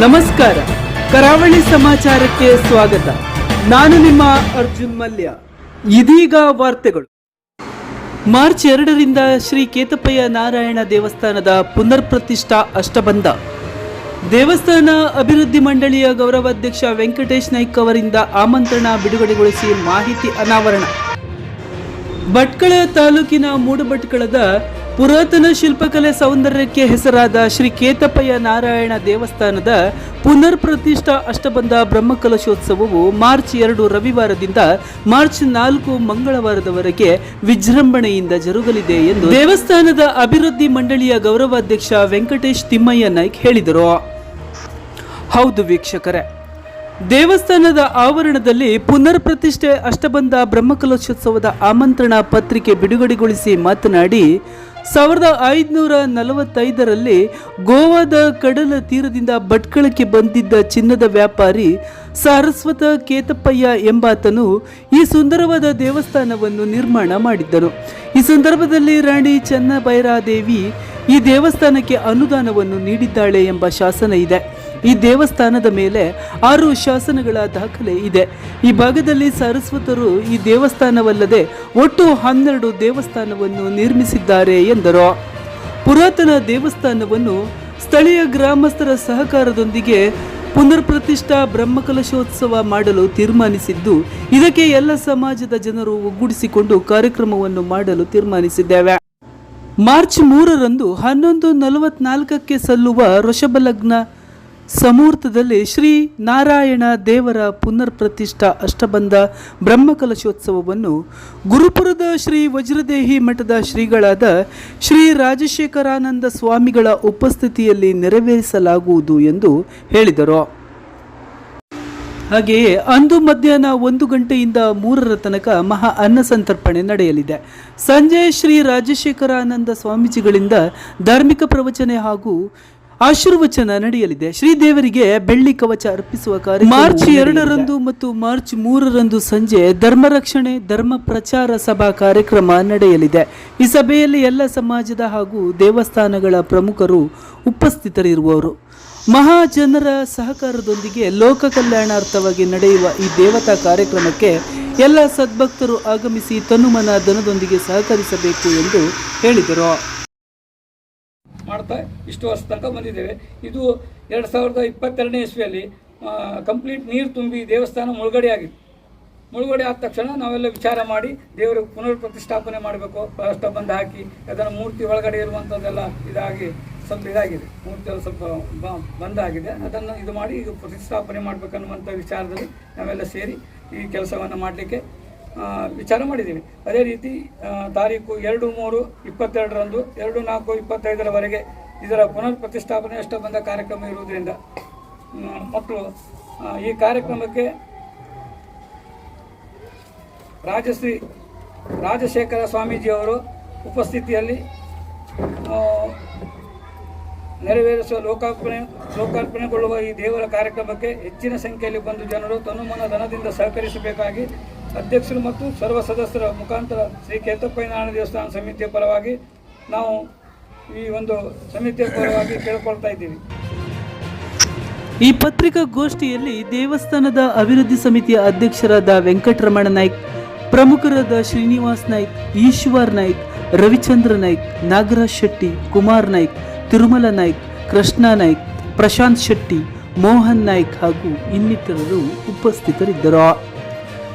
ನಮಸ್ಕಾರ. ಕರಾವಳಿ ಸಮಾಚಾರಕ್ಕೆ ಸ್ವಾಗತ. ನಾನು ನಿಮ್ಮ ಅರ್ಜುನ್ ಮಲ್ಯ. ಇದೀಗ ವಾರ್ತೆಗಳು. ಮಾರ್ಚ್ ಎರಡರಿಂದ ಶ್ರೀ ಕೇತಪ್ಪಯ್ಯ ನಾರಾಯಣ ದೇವಸ್ಥಾನದ ಪುನರ್ ಪ್ರತಿಷ್ಠಾ ಅಷ್ಟಬಂಧ. ದೇವಸ್ಥಾನ ಅಭಿವೃದ್ಧಿ ಮಂಡಳಿಯ ಗೌರವಾಧ್ಯಕ್ಷ ವೆಂಕಟೇಶ್ ನಾಯ್ಕ್ ಅವರಿಂದ ಆಮಂತ್ರಣ ಬಿಡುಗಡೆಗೊಳಿಸಿ ಮಾಹಿತಿ ಅನಾವರಣ. ಭಟ್ಕಳ ತಾಲೂಕಿನ ಮೂಡುಭಟ್ಕಳದ ಪುರಾತನ ಶಿಲ್ಪಕಲೆ ಸೌಂದರ್ಯಕ್ಕೆ ಹೆಸರಾದ ಶ್ರೀ ಕೇತಪ್ಪಯ್ಯ ನಾರಾಯಣ ದೇವಸ್ಥಾನದ ಪುನರ್ ಪ್ರತಿಷ್ಠಾ ಅಷ್ಟಬಂಧ ಬ್ರಹ್ಮಕಲಶೋತ್ಸವವು ಮಾರ್ಚ್ ಎರಡು ರವಿವಾರದಿಂದ ಮಾರ್ಚ್ ನಾಲ್ಕು ಮಂಗಳವಾರದವರೆಗೆ ವಿಜೃಂಭಣೆಯಿಂದ ಜರುಗಲಿದೆ ಎಂದು ದೇವಸ್ಥಾನದ ಅಭಿವೃದ್ಧಿ ಮಂಡಳಿಯ ಗೌರವಾಧ್ಯಕ್ಷ ವೆಂಕಟೇಶ್ ತಿಮ್ಮಯ್ಯ ನಾಯ್ಕ್ ಹೇಳಿದರು. ಹೌದು ವೀಕ್ಷಕರೇ ದೇವಸ್ಥಾನದ ಆವರಣದಲ್ಲಿ ಪುನರ್ ಪ್ರತಿಷ್ಠೆ ಅಷ್ಟಬಂಧ ಬ್ರಹ್ಮಕಲಶೋತ್ಸವದ ಆಮಂತ್ರಣ ಪತ್ರಿಕೆ ಬಿಡುಗಡೆಗೊಳಿಸಿ ಮಾತನಾಡಿ, ಸಾವಿರದ ಐದುನೂರ ನಲವತ್ತೈದರಲ್ಲಿ ಗೋವಾದ ಕಡಲ ತೀರದಿಂದ ಭಟ್ಕಳಕ್ಕೆ ಬಂದಿದ್ದ ಚಿನ್ನದ ವ್ಯಾಪಾರಿ ಸಾರಸ್ವತ ಕೇತಪ್ಪಯ್ಯ ಎಂಬಾತನು ಈ ಸುಂದರವಾದ ದೇವಸ್ಥಾನವನ್ನು ನಿರ್ಮಾಣ ಮಾಡಿದ್ದನು ಈ ಸಂದರ್ಭದಲ್ಲಿ ರಾಣಿ ಚೆನ್ನಭೈರಾದೇವಿ ಈ ದೇವಸ್ಥಾನಕ್ಕೆ ಅನುದಾನವನ್ನು ನೀಡಿದ್ದಾಳೆ ಎಂಬ ಶಾಸನ ಇದೆ. ಈ ದೇವಸ್ಥಾನದ ಮೇಲೆ ಆರು ಶಾಸನಗಳ ದಾಖಲೆ ಇದೆ. ಈ ಭಾಗದಲ್ಲಿ ಸರಸ್ವತರು ಈ ದೇವಸ್ಥಾನವಲ್ಲದೆ ಒಟ್ಟು ಹನ್ನೆರಡು ದೇವಸ್ಥಾನವನ್ನು ನಿರ್ಮಿಸಿದ್ದಾರೆ ಎಂದರು. ಪುರಾತನ ದೇವಸ್ಥಾನವನ್ನು ಸ್ಥಳೀಯ ಗ್ರಾಮಸ್ಥರ ಸಹಕಾರದೊಂದಿಗೆ ಪುನರ್ ಪ್ರತಿಷ್ಠಾ ಬ್ರಹ್ಮಕಲಶೋತ್ಸವ ಮಾಡಲು ತೀರ್ಮಾನಿಸಿದ್ದು, ಇದಕ್ಕೆ ಎಲ್ಲ ಸಮಾಜದ ಜನರು ಒಗ್ಗೂಡಿಸಿಕೊಂಡು ಕಾರ್ಯಕ್ರಮವನ್ನು ಮಾಡಲು ತೀರ್ಮಾನಿಸಿದ್ದೇವೆ. ಮಾರ್ಚ್ ಮೂರರಂದು ಹನ್ನೊಂದು ನಲವತ್ನಾಲ್ಕಕ್ಕೆ ಸಲ್ಲುವ ಋಷಭಲಗ್ನ ಸಮುಹೂರ್ತದಲ್ಲಿ ಶ್ರೀ ನಾರಾಯಣ ದೇವರ ಪುನರ್ ಪ್ರತಿಷ್ಠಾ ಅಷ್ಟಬಂಧ ಬ್ರಹ್ಮಕಲಶೋತ್ಸವವನ್ನು ಗುರುಪುರದ ಶ್ರೀ ವಜ್ರದೇಹಿ ಮಠದ ಶ್ರೀಗಳಾದ ಶ್ರೀ ರಾಜಶೇಖರಾನಂದ ಸ್ವಾಮಿಗಳ ಉಪಸ್ಥಿತಿಯಲ್ಲಿ ನೆರವೇರಿಸಲಾಗುವುದು ಎಂದು ಹೇಳಿದರು. ಹಾಗೆಯೇ ಅಂದು ಮಧ್ಯಾಹ್ನ ಒಂದು ಗಂಟೆಯಿಂದ ಮೂರರ ತನಕ ಮಹಾ ಅನ್ನ ಸಂತರ್ಪಣೆ ನಡೆಯಲಿದೆ. ಸಂಜೆ ಶ್ರೀ ರಾಜಶೇಖರಾನಂದ ಸ್ವಾಮೀಜಿಗಳಿಂದ ಧಾರ್ಮಿಕ ಪ್ರವಚನೆ ಹಾಗೂ ಆಶೀರ್ವಚನ ನಡೆಯಲಿದೆ. ಶ್ರೀದೇವರಿಗೆ ಬೆಳ್ಳಿ ಕವಚ ಅರ್ಪಿಸುವ ಕಾರ್ಯ ಮಾರ್ಚ್ ಎರಡರಂದು ಮತ್ತು ಮಾರ್ಚ್ ಮೂರರಂದು ಸಂಜೆ ಧರ್ಮ ರಕ್ಷಣೆ ಧರ್ಮ ಪ್ರಚಾರ ಸಭಾ ಕಾರ್ಯಕ್ರಮ ನಡೆಯಲಿದೆ. ಈ ಸಭೆಯಲ್ಲಿ ಎಲ್ಲ ಸಮಾಜದ ಹಾಗೂ ದೇವಸ್ಥಾನಗಳ ಪ್ರಮುಖರು ಉಪಸ್ಥಿತರಿರುವವರು ಮಹಾಜನರ ಸಹಕಾರದೊಂದಿಗೆ ಲೋಕ ಕಲ್ಯಾಣಾರ್ಥವಾಗಿ ನಡೆಯುವ ಈ ದೇವತಾ ಕಾರ್ಯಕ್ರಮಕ್ಕೆ ಎಲ್ಲ ಸದ್ಭಕ್ತರು ಆಗಮಿಸಿ ತನುಮನ ಧನದೊಂದಿಗೆ ಸಹಕರಿಸಬೇಕು ಎಂದು ಹೇಳಿದರು. ಮಾಡ್ತಾ ಇಷ್ಟು ವರ್ಷ ತನಕ ಬಂದಿದ್ದೇವೆ. ಇದು ಎರಡು ಸಾವಿರದ ಇಪ್ಪತ್ತೆರಡನೇ ಇಸ್ವಿಯಲ್ಲಿ ಕಂಪ್ಲೀಟ್ ನೀರು ತುಂಬಿ ದೇವಸ್ಥಾನ ಮುಳುಗಡೆ ಆಗಿತ್ತು. ಮುಳುಗಡೆ ಆದ ತಕ್ಷಣ ನಾವೆಲ್ಲ ವಿಚಾರ ಮಾಡಿ ದೇವರಿಗೆ ಪುನರ್ ಪ್ರತಿಷ್ಠಾಪನೆ ಮಾಡಬೇಕು ಬಂದು ಹಾಕಿ ಅದನ್ನು ಮೂರ್ತಿ ಒಳಗಡೆ ಇರುವಂಥದ್ದೆಲ್ಲ ಇದಾಗಿ ಸ್ವಲ್ಪ ಇದಾಗಿದೆ. ಮೂರ್ತಿ ಸ್ವಲ್ಪ ಬಂದಾಗಿದೆ. ಅದನ್ನು ಇದು ಮಾಡಿ ಈಗ ಪ್ರತಿಷ್ಠಾಪನೆ ಮಾಡಬೇಕನ್ನುವಂಥ ವಿಚಾರದಲ್ಲಿ ನಾವೆಲ್ಲ ಸೇರಿ ಈ ಕೆಲಸವನ್ನು ಮಾಡಲಿಕ್ಕೆ ವಿಚಾರ ಮಾಡಿದ್ದೀವಿ. ಅದೇ ರೀತಿ ತಾರೀಕು ಎರಡು ಮೂರು ಇಪ್ಪತ್ತೆರಡರಂದು, ಎರಡು ನಾಲ್ಕು ಇಪ್ಪತ್ತೈದರವರೆಗೆ ಇದರ ಪುನರ್ ಪ್ರತಿಷ್ಠಾಪನೆ ಬಂದ ಕಾರ್ಯಕ್ರಮ ಇರುವುದರಿಂದ ಮಕ್ಕಳು ಈ ಕಾರ್ಯಕ್ರಮಕ್ಕೆ ರಾಜಶ್ರೀ ರಾಜಶೇಖರ ಸ್ವಾಮೀಜಿಯವರು ಉಪಸ್ಥಿತಿಯಲ್ಲಿ ನೆರವೇರಿಸುವ ಲೋಕಾರ್ಪಣೆ, ಲೋಕಾರ್ಪಣೆಗೊಳ್ಳುವ ಈ ದೇವರ ಕಾರ್ಯಕ್ರಮಕ್ಕೆ ಹೆಚ್ಚಿನ ಸಂಖ್ಯೆಯಲ್ಲಿ ಬಂದು ಜನರು ತನುಮನ ಧನದಿಂದ ಸಹಕರಿಸಬೇಕಾಗಿ ಅಧ್ಯಕ್ಷರು ಮತ್ತು ಸರ್ವ ಸದಸ್ಯರ ಮುಖಾಂತರ ಶ್ರೀ ಕೇತಪ್ಪನಾರಾಯಣ ದೇವಸ್ಥಾನ ಸಮಿತಿಯ ಪರವಾಗಿ ನಾವು ಈ ಒಂದು ಸಮಿತಿಯ ಪರವಾಗಿ ಕೇಳ್ಕೊಳ್ತಾ ಇದ್ದೀವಿ. ಈ ಪತ್ರಿಕಾಗೋಷ್ಠಿಯಲ್ಲಿ ದೇವಸ್ಥಾನದ ಅಭಿವೃದ್ಧಿ ಸಮಿತಿಯ ಅಧ್ಯಕ್ಷರಾದ ವೆಂಕಟರಮಣ ನಾಯ್ಕ್, ಪ್ರಮುಖರಾದ ಶ್ರೀನಿವಾಸ್ ನಾಯ್ಕ್, ಈಶ್ವರ್ ನಾಯ್ಕ್, ರವಿಚಂದ್ರ ನಾಯ್ಕ್, ನಾಗರಾಜ್ ಶೆಟ್ಟಿ, ಕುಮಾರ್ ನಾಯ್ಕ್, ತಿರುಮಲ ನಾಯ್ಕ್, ಕೃಷ್ಣ ನಾಯ್ಕ್, ಪ್ರಶಾಂತ್ ಶೆಟ್ಟಿ, ಮೋಹನ್ ನಾಯ್ಕ್ ಹಾಗೂ ಇನ್ನಿತರರು ಉಪಸ್ಥಿತರಿದ್ದರು.